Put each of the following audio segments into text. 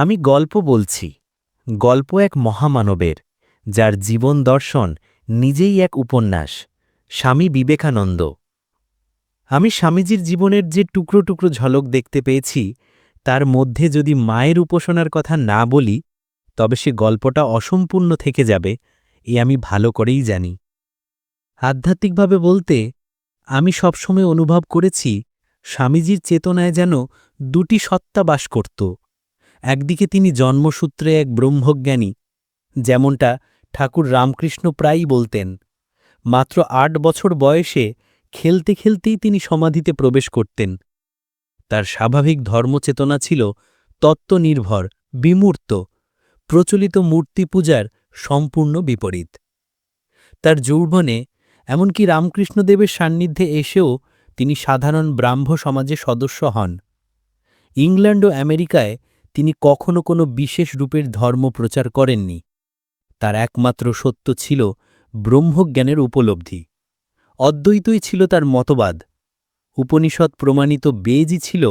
আমি গল্প বলছি। গল্প এক মহামানবের, যার জীবন দর্শন নিজেই এক উপন্যাস, স্বামী বিবেকানন্দ। আমি স্বামীজির জীবনের যে টুকরো টুকরো ঝলক দেখতে পেয়েছি, তার মধ্যে যদি মায়ের উপাসনার কথা না বলি, তবে সে গল্পটা অসম্পূর্ণ থেকে যাবে, এ আমি ভালো করেই জানি। আধ্যাত্মিকভাবে বলতে, আমি সবসময় অনুভব করেছি, স্বামীজির চেতনায় যেন দুটি সত্তা বাস করত। একদিকে তিনি জন্মসূত্রে এক ব্রহ্মজ্ঞানী, যেমনটা ঠাকুর রামকৃষ্ণ প্রায়ই বলতেন। মাত্র আট বছর বয়সে খেলতে খেলতেই তিনি সমাধিতে প্রবেশ করতেন। তার স্বাভাবিক ধর্মচেতনা ছিল তত্ত্বনির্ভর, বিমূর্ত, প্রচলিত মূর্তি পূজার সম্পূর্ণ বিপরীত। তার যৌবনে এমনকি রামকৃষ্ণদেবের সান্নিধ্যে এসেও তিনি সাধারণ ব্রাহ্ম সমাজে সদস্য হন। ইংল্যান্ড ও আমেরিকায় তিনি কখনো কোনো বিশেষ রূপের ধর্ম প্রচার করেননি। তার একমাত্র সত্য ছিল ব্রহ্মজ্ঞানের উপলব্ধি। অদ্বৈতই ছিল তার মতবাদ। উপনিষদ প্রমাণিত বেজই ছিল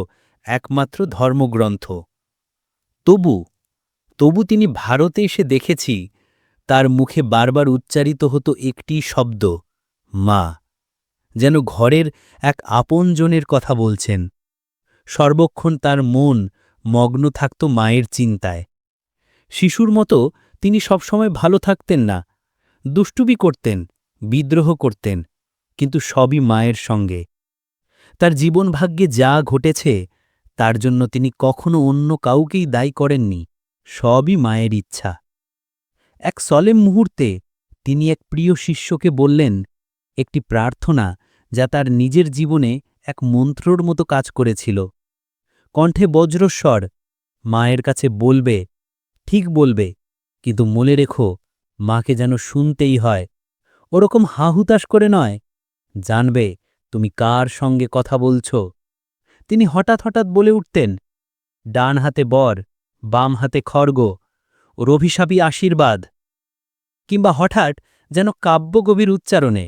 একমাত্র ধর্মগ্রন্থ। তবু তবু তিনি ভারতে এসে দেখেছি, তার মুখে বারবার উচ্চারিত হতো একটি শব্দ, মা, যেন ঘরের এক আপনজনের কথা বলছেন। সর্বক্ষণ তার মন মগ্ন থাকত মায়ের চিন্তায়। শিশুর মতো তিনি সবসময় ভালো থাকতেন না দুষ্টুবি করতেন, বিদ্রোহ করতেন, কিন্তু সবই মায়ের সঙ্গে। তার জীবনভাগ্যে যা ঘটেছে, তার জন্য তিনি কখনো অন্য কাউকেই দায়ী করেননি, সবই মায়ের ইচ্ছা। এক সলেম মুহূর্তে তিনি এক প্রিয় শিষ্যকে বললেন, একটি প্রার্থনা যা তার নিজের জীবনে এক মন্ত্রর মতো কাজ করেছিল। কণ্ঠে বজ্রস্বর মায়ের কাছে বলবে, ঠিক বলবে, কিন্তু মনে রেখো, মাকে যেন শুনতেই হয়। ওরকম হাহুতাশ করে নয়, জানবে, তুমি কার সঙ্গে কথা বলছ। তিনি হঠাৎ হঠাৎ বলে উঠতেন, ডান হাতে বর, বাম হাতে খড়গ ওর আশীর্বাদ। কিংবা হঠাৎ যেন কাব্যগভীর উচ্চারণে,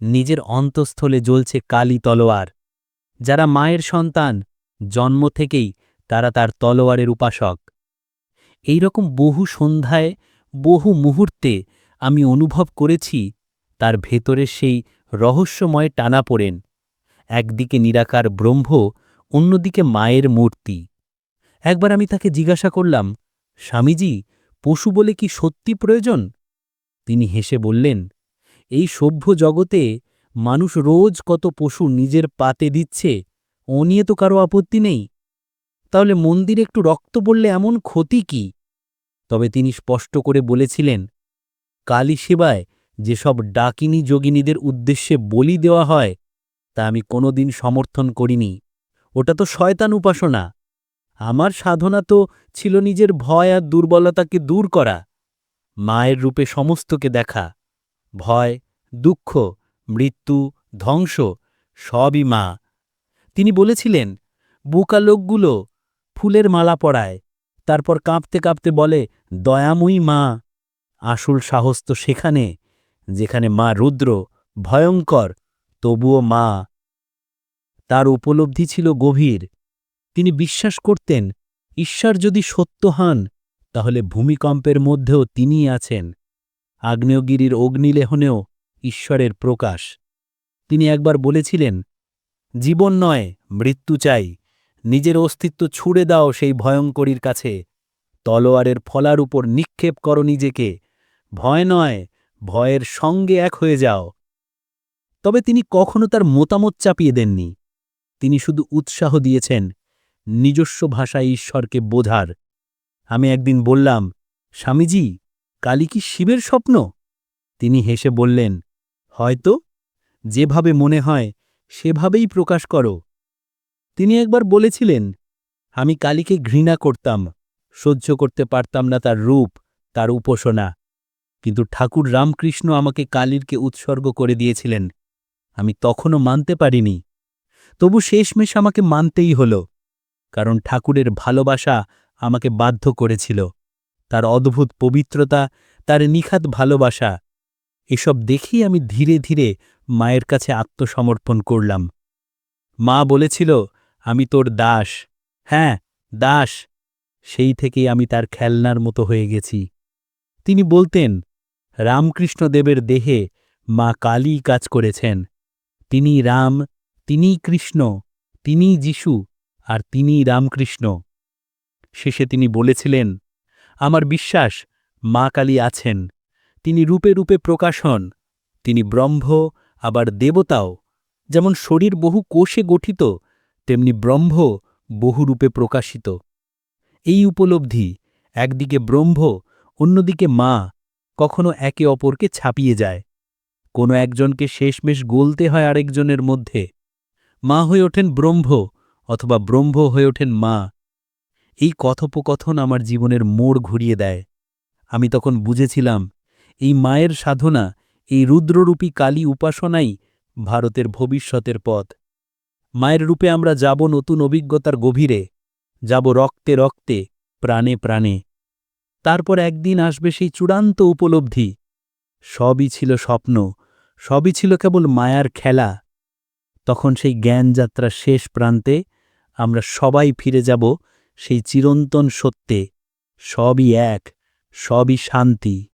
নিজের অন্তঃস্থলে জ্বলছে কালী তলোয়ার। যারা মায়ের সন্তান জন্ম থেকেই তারা তার তলোয়ারের উপাসক। এই রকম বহু সন্ধ্যায়, বহু মুহূর্তে আমি অনুভব করেছি তার ভেতরে সেই রহস্যময় টানা পড়েন। একদিকে নিরাকার ব্রহ্ম, অন্যদিকে মায়ের মূর্তি। একবার আমি তাকে জিজ্ঞাসা করলাম, স্বামীজি, পশু বলে কি সত্যি প্রয়োজন? তিনি হেসে বললেন, এই সভ্য জগতে মানুষ রোজ কত পশু নিজের পাতে দিচ্ছে ও নিয়ে তো কারও আপত্তি নেই। তাহলে মন্দিরে একটু রক্ত পড়লে এমন ক্ষতি কি? তবে তিনি স্পষ্ট করে বলেছিলেন, কালী সেবায় যেসব ডাকিনী যোগিনীদের উদ্দেশ্যে বলি দেওয়া হয়, তা আমি কোনোদিন সমর্থন করিনি। ওটা তো শয়তান উপাসনা। আমার সাধনা তো ছিল নিজের ভয় আর দুর্বলতাকে দূর করা। মায়ের রূপে সমস্তকে দেখা। ভয়, দুঃখ, মৃত্যু, ধ্বংস, সবই মা। তিনি বলেছিলেন, বুকা লোকগুলো ফুলের মালা পড়ায় তারপর কাঁপতে কাঁপতে বলে, দয়াময়ী মা, আসল সাহস তো সেখানে, যেখানে মা রুদ্র ভয়ঙ্কর, তবুও মা তার উপলব্ধি ছিল গভীর। তিনি বিশ্বাস করতেন, ঈশ্বর যদি সত্য হন, তাহলে ভূমিকম্পের মধ্যেও তিনিই আছেন। আগ্নেয়গিরির অগ্নিলেহনেও ঈশ্বরের প্রকাশ। তিনি একবার বলেছিলেন জীবন নয়, মৃত্যু চাই। নিজের অস্তিত্ব ছুড়ে দাও সেই ভয়ঙ্করীর কাছে। তলোয়ারের ফলার উপর নিক্ষেপ করো নিজেকে। ভয় নয়, ভয়ের সঙ্গে এক হয়ে যাও। তবে তিনি কখনো তার মতামত চাপিয়ে দেননি। তিনি শুধু উৎসাহ দিয়েছেন, নিজস্ব ভাষায় ঈশ্বরকে বোঝার। আমি একদিন বললাম, স্বামীজি কালী কি শিবের স্বপ্ন? তিনি হেসে বললেন, হয়তো। যেভাবে মনে হয় সেভাবেই প্রকাশ করো। তিনি একবার বলেছিলেন, আমি কালীকে ঘৃণা করতাম, সহ্য করতে পারতাম না তার রূপ, তার উপাসনা। কিন্তু ঠাকুর রামকৃষ্ণ আমাকে কালীরকে উৎসর্গ করে দিয়েছিলেন। আমি তখনও মানতে পারিনি। তবু শেষমেশ আমাকে মানতেই হল, কারণ ঠাকুরের ভালোবাসা আমাকে বাধ্য করেছিল। তার অদ্ভুত পবিত্রতা, তার নিখাত ভালোবাসা এসব দেখেই আমি ধীরে ধীরে মায়ের কাছে আত্মসমর্পণ করলাম। মা বলেছিল, আমি তোর দাস। হ্যাঁ দাস। সেই থেকেই আমি তার খেলনার মতো হয়ে গেছি। তিনি বলতেন, রামকৃষ্ণদেবের দেহে মা কালী কাজ করেছেন। তিনি রাম, তিনিই কৃষ্ণ, তিনিই যিশু, আর তিনিই রামকৃষ্ণ। শেষে তিনি বলেছিলেন, আমার বিশ্বাস মা কালী আছেন। তিনি রূপে রূপে প্রকাশ হন, তিনি ব্রহ্ম, আবার দেবতাও। যেমন শরীর বহু কোষে গঠিত, তেমনি ব্রহ্ম বহুরূপে প্রকাশিত। এই উপলব্ধি, একদিকে ব্রহ্ম, অন্যদিকে মা, কখনো একে অপরকে ছাপিয়ে যায়। কোনো একজনকে শেষমেশ গলতে হয় আরেকজনের মধ্যে। মা হয়ে ওঠেন ব্রহ্ম, অথবা ব্রহ্ম হয়ে ওঠেন মা। এই কথোপকথন আমার জীবনের মোড় ঘুরিয়ে দেয়। আমি তখন বুঝেছিলাম এই মায়ের সাধনা, এই রুদ্ররূপী কালী উপাসনাই ভারতের ভবিষ্যতের পথ। মায়ের রূপে আমরা যাব নতুন অভিজ্ঞতার গভীরে, যাব রক্তে রক্তে, প্রাণে প্রাণে। তারপর একদিন আসবে সেই চূড়ান্ত উপলব্ধি। সবই ছিল স্বপ্ন, সবই ছিল কেবল মায়ার খেলা। তখন সেই জ্ঞানযাত্রার শেষ প্রান্তে আমরা সবাই ফিরে যাব সেই চিরন্তন সত্যে। সবই এক, সবই শান্তি।